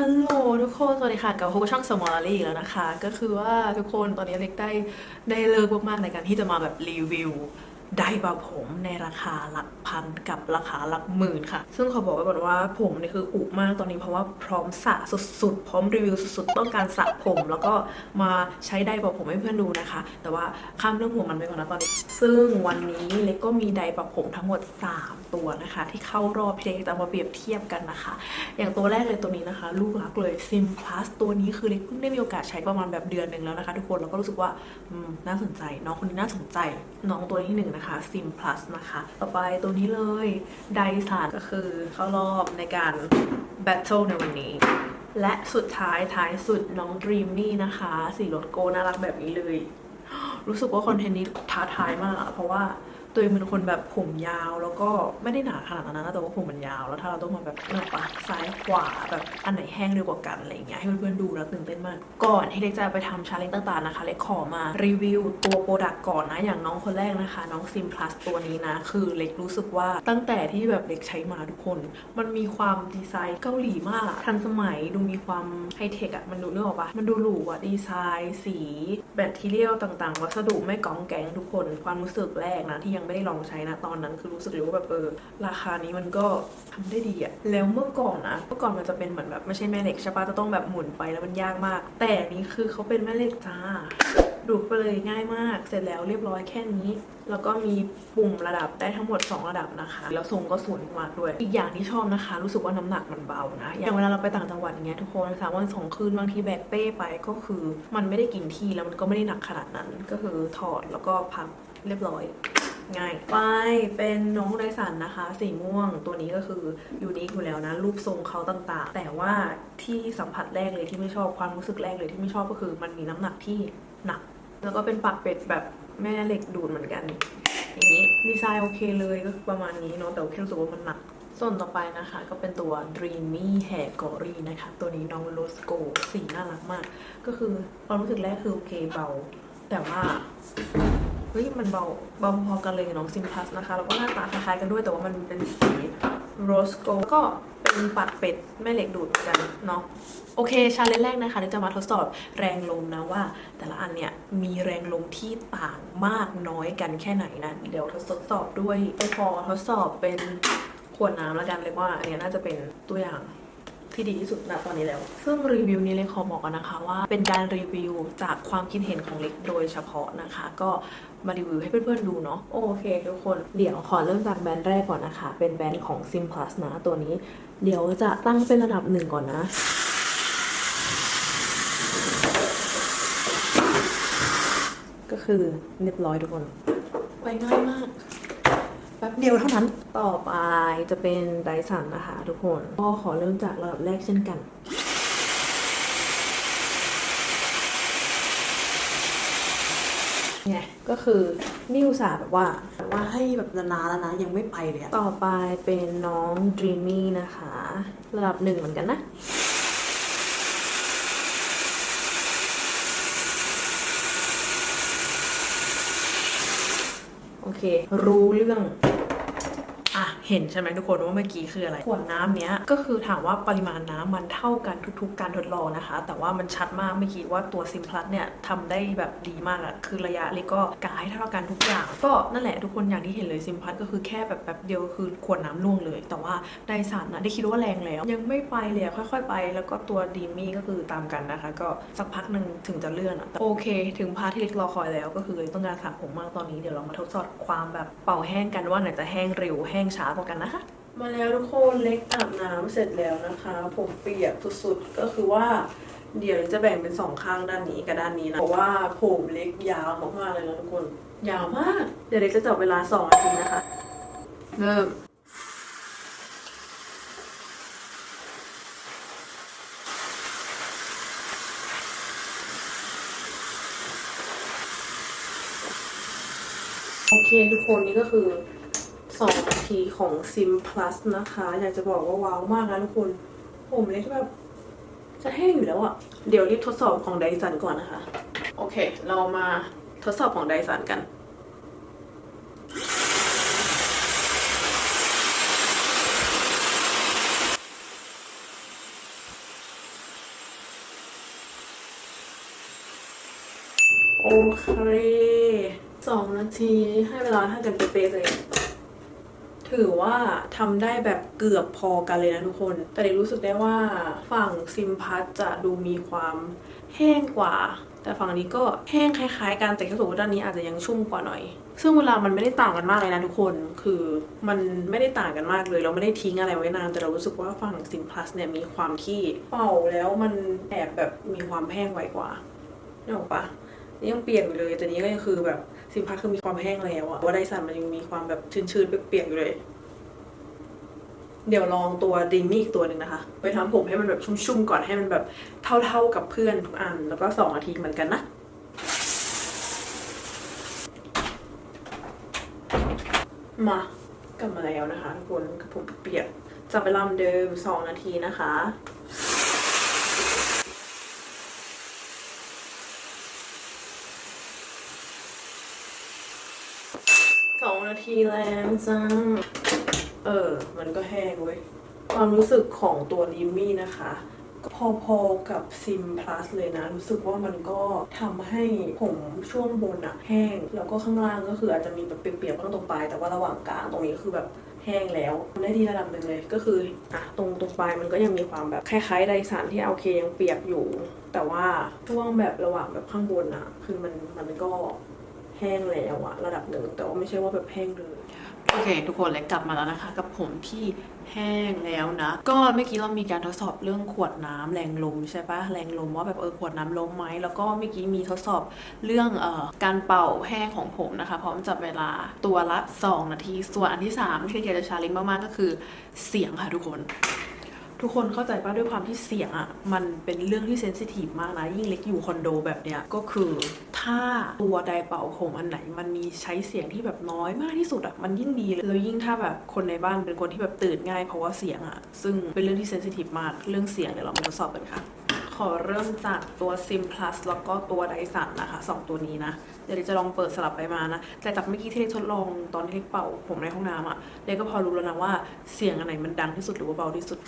ฮัลโหลทุกคน สวัสดีค่ะกับพบกับช่องสมอลลี่แล้วนะคะ ก็คือว่าทุกคนตอนนี้เล็กได้ได้เลิกมากๆในการที่จะมาแบบรีวิว ไดร์บาผมในราคาหลักพันกับราคาหลักหมื่นค่ะ ซึ่งขอบอกไว้ก่อนว่าผมนี่คืออุมากตอนนี้เพราะว่าพร้อมสระสุดๆ พร้อมรีวิวสุดๆ ต้องการสระผม แล้วก็มาใช้ไดร์บาผมให้เพื่อนดูนะคะ แต่ว่าข้ามเรื่องหัวมันไปก่อนนะตอนนี้ ซึ่งวันนี้เล็กก็มีไดร์บาผมทั้งหมด 3 ตัวนะคะ ที่เข้ารอบที่เล็กจะเอามาเปรียบเทียบกันนะคะ อย่างตัวแรกเลยตัวนี้นะคะ ลูกรักเลย Sim Plus ตัวนี้คือเล็กเพิ่งได้มีโอกาสใช้ประมาณแบบเดือนหนึ่งแล้วนะคะ ทุกคนแล้วก็รู้สึกว่าอืมน่าสนใจน้องคนนี้น่าสนใจน้องตัวที่หนึ่งนะคะ Sim Plus นะคะ ต่อไปตัวนี้เลยไดสันก็คือเข้ารอบในการ Battle ในวันนี้ และสุดท้ายท้ายสุดน้อง Dreamy นะคะ สีรถโกน่ารักแบบนี้เลย รู้สึกว่าคอนเทนต์นี้ท้าทายมากเพราะว่า ตัวเองเป็นคนแบบผมยาวแล้วก็ไม่ได้หนาขนาดนั้นนะแต่ว่าผมมันยาว แล้วถ้าเราต้องมาแบบเลือกปะซ้ายขวาแบบอันไหนแห้งเร็วกว่ากันอะไรอย่างเงี้ยให้เพื่อนๆดูแล้วตื่นเต้นมาก ก่อนที่เล็กจะไปทำชาเลนจ์ต่างๆนะคะเล็กขอมารีวิวตัวโปรดักต์ก่อนนะอย่างน้องคนแรกนะคะ น้องซิมพลัสตัวนี้นะ คือเล็กรู้สึกว่าตั้งแต่ที่แบบเล็กใช้มาทุกคน มันมีความดีไซน์เกาหลีมาก ทันสมัยดูมีความไฮเทคอะมันดูเรื่องออกปะมันดูหรูอะดีไซน์ สี แบตทีเรียลต่างๆ วัสดุไม่กองแก๊งทุกคน ความรู้สึกแรกนะที่ยังไม่ได้ลองใช้นะตอนนั้น คือรู้สึกเลยว่าแบบเออราคานี้มันก็ทำได้ดีอะแล้วเมื่อก่อนนะเมื่อก่อนมันจะเป็นเหมือนแบบไม่ใช่แม่เหล็กใช่ปะจะต้องแบบหมุนไปแล้วมันยากมาก แต่นี้คือเขาเป็นแม่เหล็กจ้าดูดไปเลยง่ายมาก เสร็จแล้วเรียบร้อยแค่นี้ แล้วก็มีปุ่มระดับได้ทั้งหมด 2 ระดับนะคะ แล้วทรงก็สวยมากด้วย อีกอย่างที่ชอบนะคะ รู้สึกว่าน้ำหนักมันเบานะ อย่างเวลาเราไปต่างจังหวัดอย่างเงี้ยทุกคนสามวันสองคืนบางทีแบกเป้ไปก็คือ มันไม่ได้กินที่แล้วมันก็ไม่ได้หนักขนาดนั้น ก็คือถอดแล้วก็พับเรียบร้อย ง่ายไปเป็นน้องไดสันนะคะ สีม่วงตัวนี้ก็คือยูนิคอยู่แล้วนะ รูปทรงเขาต่างๆ แต่ว่าที่สัมผัสแรกเลยที่ไม่ชอบความรู้สึกแรกเลยที่ไม่ชอบก็คือ มันมีน้ำหนักที่หนัก แล้วก็เป็นปากเป็ดแบบแม่เหล็กดูดเหมือนกัน อย่างนี้ดีไซน์โอเคเลยก็ประมาณนี้เนาะแต่แค่รู้สึกว่ามันหนักส่วนต่อไปนะคะก็เป็นตัว Dreamy Hair g o r y นะคะ ตัวนี้น้องโ s สโกสีน่ารักมาก ก็คือความรู้สึกแรกคือโอเคเบา แต่ว่า ฮ้ยมันเบาเบาพอๆกันเลยกับน้องซิมพลัสนะคะ แล้วก็หน้าตาคล้ายๆกันด้วยแต่ว่ามันเป็นสีโรสโกก็เป็นปัดเป็ดแม่เหล็กดูดเหมือนกันเนาะโอเคชาเลนจ์แรกนะคะเดี๋ยวจะมาทดสอบแรงลมนะว่า แต่ละอันเนี่ยมีแรงลมที่ต่างมากน้อยกันแค่ไหนนะเดี๋ยวทดสอบด้วยพอทดสอบเป็นขวดน้ำแล้วกันเลยว่าอันนี้น่าจะเป็นตัวอย่าง ที่ดีที่สุดณตอนนี้แล้ว ซึ่งรีวิวนี้เล็กขอบอกกันนะคะว่าเป็นการรีวิวจากความคิดเห็นของเล็กโดยเฉพาะนะคะ ก็มารีวิวให้เพื่อนๆดูเนาะโอเคทุกคนเดี๋ยวขอเริ่มจากแบรนด์แรกก่อนนะคะ เป็นแบรนด์ของ Sim Plus นะตัวนี้ เดี๋ยวจะตั้งเป็นระดับหนึ่งก่อนนะก็คือเรียบร้อยทุกคน ไปง่ายมาก แป๊บเดียวเท่านั้น ต่อไปจะเป็นไดสันนะคะทุกคน ก็ขอเริ่มจากระดับแรกเช่นกันไงก็คือนี่อุตส่าห์แบบว่าแบบว่าให้แบบนานๆแล้วนะ ยังไม่ไปเลยอะต่อไปเป็นน้อง Dreamy นะคะ ระดับหนึ่งเหมือนกันนะ โอเค รู้เรื่อง เห็นใช่ไหมทุกคนว่าเมื่อกี้คืออะไรขวดน้ำเนี้ยก็คือถามว่าปริมาณน้ำมันเท่ากันทุกๆ การทดลองนะคะ แต่ว่ามันชัดมากเมื่อกี้ว่าตัวซิมพลัสเนี่ยทำได้แบบดีมากอะคือระยะเล็กก็กาให้เท่ากันทุกอย่าง ก็นั่นแหละทุกคนอย่างที่เห็นเลยซิมพลัสก็คือแค่แบบแป๊บเดียวคือขวดน้ำล่วงเลย แต่ว่าไดสันนะได้คิดว่าแรงแล้ว ยังไม่ไปเลยค่อย ๆ ไป แล้วก็ตัวดีมี่ก็คือตามกันนะคะ ก็สักพักหนึ่งถึงจะเลื่อนอะโอเค ถึงพาร์ทที่เล็กรอคอยแล้วก็คือต้องการสระผมมากตอนนี้เดี๋ยวเรามาทดสอบความแบบเป่าแห้งกันว่าไหนจะแห้งเร็วแห้งช้ากว่ากันนะคะ มาแล้วทุกคนเล็กอาบน้ำเสร็จแล้วนะคะ ผมเปียกสุดๆก็คือว่า เดี๋ยวจะแบ่งเป็นสองข้างด้านนี้กับด้านนี้นะเพราะว่าผมเล็กยาวมากๆเลยนะทุกคน ยาวมาก เดี๋ยวเล็กจะจับเวลาสองนาทีนะคะ เริ่มโอเคทุกคนนี่ก็คือ 2นาทีของซิม plus นะคะ อยากจะบอกว่าว้าวมากนะทุกคน ผมเล็กแบบจะแห้งอยู่แล้วอะ่ะ เดี๋ยวรีบทดสอบของไดสันก่อนนะคะ โอเค เรามาทดสอบของไดสันกันโอเคสองนาทีให้เวลาถ้าเต็มเป๊ะเลย ถือว่าทำได้แบบเกือบพอกันเลยนะทุกคน แต่เด็กรู้สึกได้ว่าฝั่งซิมพัทจะดูมีความแห้งกว่า แต่ฝั่งนี้ก็แห้งคล้ายๆกันแต่แค่รู้สึกว่าด้านนี้อาจจะยังชุ่มกว่าหน่อย ซึ่งเวลามันไม่ได้ต่างกันมากเลยนะทุกคน คือมันไม่ได้ต่างกันมากเลย เราไม่ได้ทิ้งอะไรไว้นาน แต่เรารู้สึกว่าฝั่งซิมพลัสเนี่ยมีความที่เป่าแล้วมันแอบแบบมีความแห้งไวกว่าเนี่ออกปะนี่ยังเปลี่ยนอยู่เลย แต่นี้ก็ยังคือแบบ ซิมพลัสคือมีความแห้งแล้วอะว่าไดสันมันยังมีความแบบชื้นๆเปียกๆอยู่เลย เดี๋ยวลองตัวดิมี่อีกตัวหนึ่งนะคะ ไปทำผมให้มันแบบชุ่มๆก่อนให้มันแบบเท่าๆกับเพื่อนทุกอัน แล้วก็สองนาทีเหมือนกันนะมากลับมาแล้วนะคะทุกคนกับผมเปียกจับเวลาเหมือนเดิมสองนาทีนะคะ สองนา ทีแล้วจ้า เออ มันก็แห้งเว้ย ความรู้สึกของตัวดิมมี่นะคะก็พอๆกับซิมพลัสเลยนะ รู้สึกว่ามันก็ทำให้ผมช่วงบนอะแห้ง แล้วก็ข้างล่างก็คืออาจจะมีแบบเปียกๆบ้างตรงปลาย แต่ว่าระหว่างกลางตรงนี้คือแบบแห้งแล้วได้ดีระดับหนึ่งเลยก็คืออะตรงตรงปลายมันก็ยังมีความแบบคล้ายๆไดสันที่โอเคยังเปียกอยู่ แต่ว่าช่วงแบบระหว่างแบบข้างบนอะคือมันมันก็ แห้งแล้วอะระดับหนึ่งแต่ว่าไม่ใช่ว่าแบบแห้งเลยโอเค ทุกคนเลยกลับมาแล้วนะคะ กับผมที่แห้งแล้วนะ ก็เมื่อกี้เรามีการทดสอบเรื่องขวดน้ำแรงลมใช่ปะแรงลมว่าแบบเออขวดน้ำล้มไหมแล้วก็เมื่อกี้มีทดสอบเรื่องเอ่อการเป่าแห้งของผมนะคะพร้อมจับเวลาตัวละ 2 นาที ส่วนอันที่3ที่เกจะชาเลนจ์มากๆก็คือเสียงค่ะทุกคน ทุกคนเข้าใจป่ะด้วยความที่เสียงอะ่ะ มันเป็นเรื่องที่เซนซิทีฟมากนะ ยิ่งเล็กอยู่คอนโดแบบเนี้ย ก็คือถ้าตัวไดเป่าผมอันไหน มันมีใช้เสียงที่แบบน้อยมากที่สุดอะ่ะ มันยิ่งดีเลยแล้วยิ่งถ้าแบบคนในบ้านเป็นคนที่แบบตื่นง่ายเพราะว่าเสียงอะ่ะ ซึ่งเป็นเรื่องที่เซนซิทีฟมากเรื่องเสียงเดี๋ยวเรามาทดสอบกันค่ะขอเริ่มจากตัว Sim Plus แล้วก็ตัวไดสันนะคะสองตัวนี้นะ เดี๋ยวจะลองเปิดสลับไปมานะ แต่จากเมื่อกี้ที่เด็กทดลองตอนที่เด็กเป่าผมในห้องน้ำอะ่ะเด็กก็พอรู้แล้วนะว่าเสียงอันไหนมันดังที่สุดหรือว่าเบาที่สุด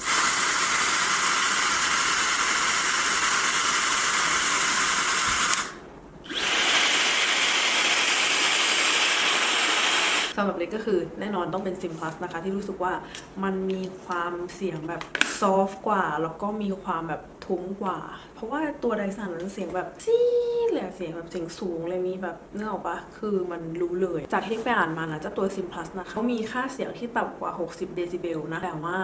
สำหรับเล็กก็คือแน่นอนต้องเป็น Sim Plus นะคะ ที่รู้สึกว่ามันมีความเสียงแบบซอฟกว่า แล้วก็มีความแบบทุ้มกว่า เพราะว่าตัวไดสันมันเสียงแบบซีดเลยอะเสียงแบบเสียงสูงเลยมีแบบเนื้อออกปะคือมันรู้เลย จากที่ไปอ่านมานะเจ้าตัว Sim Plus นะคะเขามีค่าเสียงที่ต่ำกว่า 60 เดซิเบลนะแต่ว่า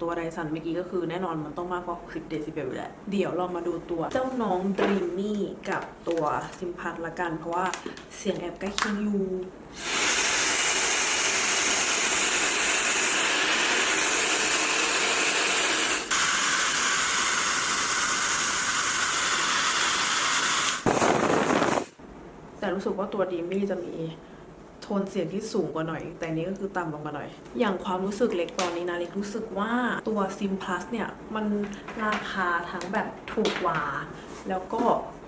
ตัวไดสันเมื่อกี้ก็คือแน่นอนมันต้องมากกว่า 60 เดซิเบลอยู่แหละเดี๋ยวเรามาดูตัวเจ้าน้อง Dreamy กับตัว Sim Plus ละกัน เพราะว่าเสียงแอบใกล้เคียงอยู่ รู้สึกว่าตัวดีมี่จะมีโทนเสียงที่สูงกว่าหน่อย แต่นี้ก็คือต่ำลงมาหน่อย อย่างความรู้สึกเล็กตอนนี้นะเล็กรู้สึกว่าตัวซิมพลัสเนี่ย มันราคาทั้งแบบถูกกว่า แล้วก็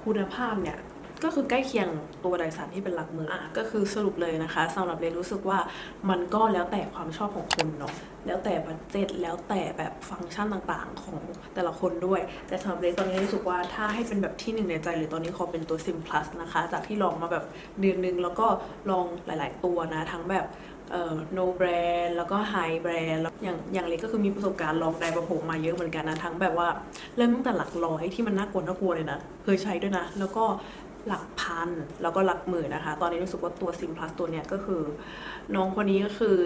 คุณภาพเนี่ย ก็คือใกล้เคียงตัวไดสันที่เป็นหลักหมืออะก็คือสรุปเลยนะคะสำหรับเรนรู้สึกว่ามันก็แล้วแต่ความชอบของคนเนาะแล้วแต่บัตเจ็ตแล้วแต่แบบฟังก์ชันต่างๆของแต่ละคนด้วย แต่สำหรับเรนตอนนี้รู้สึกว่าถ้าให้เป็นแบบที่หนึ่งในใจเลยตอนนี้ขอเป็นตัว Sim Plus นะคะ จากที่ลองมาแบบเดือนนึงแล้วก็ลองหลาย ๆ ตัวนะ ทั้งแบบเอ่อ no brand แล้วก็ high brand แล้วอย่างอย่างเล็กก็คือมีประสบการณ์ลองไดร์ประผมมาเยอะเหมือนกันนะ ทั้งแบบว่าเริ่มตั้งแต่หลักร้อยที่มันน่ากลัวน่ากลัวเลยนะ เคยใช้ด้วยนะ แล้วก็ หลักพันแล้วก็หลักหมื่นนะคะ ตอนนี้รู้สึกว่าตัวซิมพลัสตัวเนี้ยก็คือ น้องคนนี้ก็คือ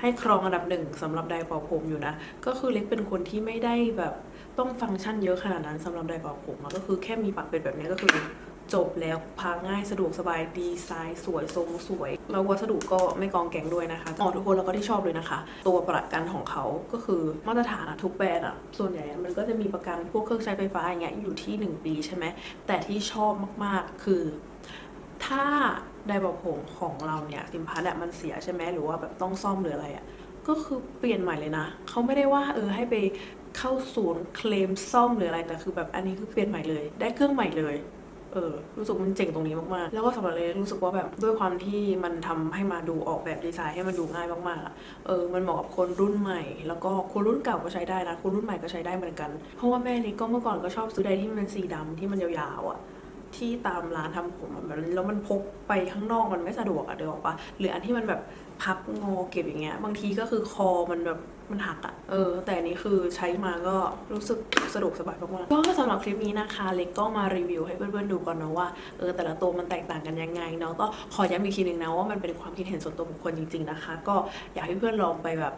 ให้ครองอันดับหนึ่งสำหรับไดร์เป่าผมอยู่นะ ก็คือเล็กเป็นคนที่ไม่ได้แบบต้องฟังก์ชันเยอะขนาดนั้นสำหรับไดร์เป่าผมอะก็คือแค่มีปากเป็นแบบนี้ก็คือ จบแล้วพาง่ายสะดวกสบายดีไซน์สวยทรงสวย แล้ววัสดุก็ไม่กองแกงด้วยนะคะอ๋อทุกคนเราก็ที่ชอบเลยนะคะ ตัวประกันของเขาก็คือมาตรฐานอะทุกแบรนด์อะส่วนใหญ่มันก็จะมีประกันพวกเครื่องใช้ไฟฟ้าอย่างเงี้ยอยู่ที่ 1 ปีใช่ไหมแต่ที่ชอบมากๆคือ ถ้าไดร์เป่าผมของเราเนี่ยซิมพัทอะมันเสียใช่ไหมหรือว่าแบบต้องซ่อมหรืออะไรอะก็คือเปลี่ยนใหม่เลยนะเขาไม่ได้ว่าเออให้ไปเข้าศูนย์เคลมซ่อมหรืออะไรแต่คือแบบอันนี้คือเปลี่ยนใหม่เลย ได้เครื่องใหม่เลย เออรู้สึกมันเจ๋งตรงนี้มากๆ แล้วก็สำหรับเลยรู้สึกว่าแบบด้วยความที่มันทำให้มาดูออกแบบดีไซน์ให้มันดูง่ายมากๆอะเออมันเหมาะกับคนรุ่นใหม่ แล้วก็คนรุ่นเก่าก็ใช้ได้นะคนรุ่นใหม่ก็ใช้ได้เหมือนกัน เพราะว่าแม่นี่ก็เมื่อก่อนก็ชอบซื้อไดที่มันเป็นสีดำที่มันยาวๆอะ ที่ตามร้านทำผมแล้วมันพกไปข้างนอกมันไม่สะดวกอะเดี๋ยวบอกปะหรืออันที่มันแบบพับงอเก็บอย่างเงี้ย บางทีก็คือคอมันแบบมันหักอะเออ แต่อันนี้คือใช้มาก็รู้สึกสะดวกสบายมากๆก็สำหรับคลิปนี้นะคะ เล็กก็มารีวิวให้เพื่อนๆดูก่อนนะว่าเออแต่ละตัวมันแตกต่างกันยังไงเนาะก็ขอย้ำอีกทีหนึ่งนะว่ามันเป็นความคิดเห็นส่วนตัวบุคคลจริงๆนะคะ ก็อยากให้เพื่อนลองไปแบบ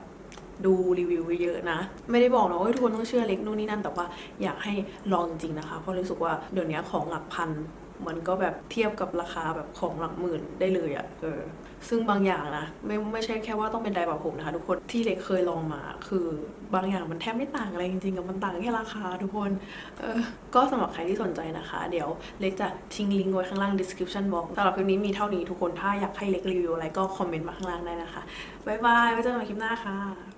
ดูรีวิวเยอะนะ ไม่ได้บอกนะว่าทุกคนต้องเชื่อเล็กนู่นนี่นั่น แต่ว่าอยากให้ลองจริงๆนะคะ เพราะรู้สึกว่าเดี๋ยวนี้ของหลักพันมันก็แบบเทียบกับราคาแบบของหลักหมื่นได้เลยอะ่ะเออซึ่งบางอย่างนะไม่ไม่ใช่แค่ว่าต้องเป็นไดร์เป่าผมนะคะ ทุกคนที่เล็กเคยลองมา คือบางอย่างมันแทบไม่ต่างอะไรจริงๆกับมันต่างแค่ราคาทุกคนเออก็สำหรับใครที่สนใจนะคะ เดี๋ยวเล็กจะทิ้งลิงก์ไว้ข้างล่าง description box สำหรับคลิปนี้มีเท่านี้ทุกคนถ้าอยากให้เล็กรีวิวอะไรก็คอมเมนต์มาข้างล่างได้นะคะบ๊ายบายไว้เจอกันใหม่คลิปหน้าค่ะ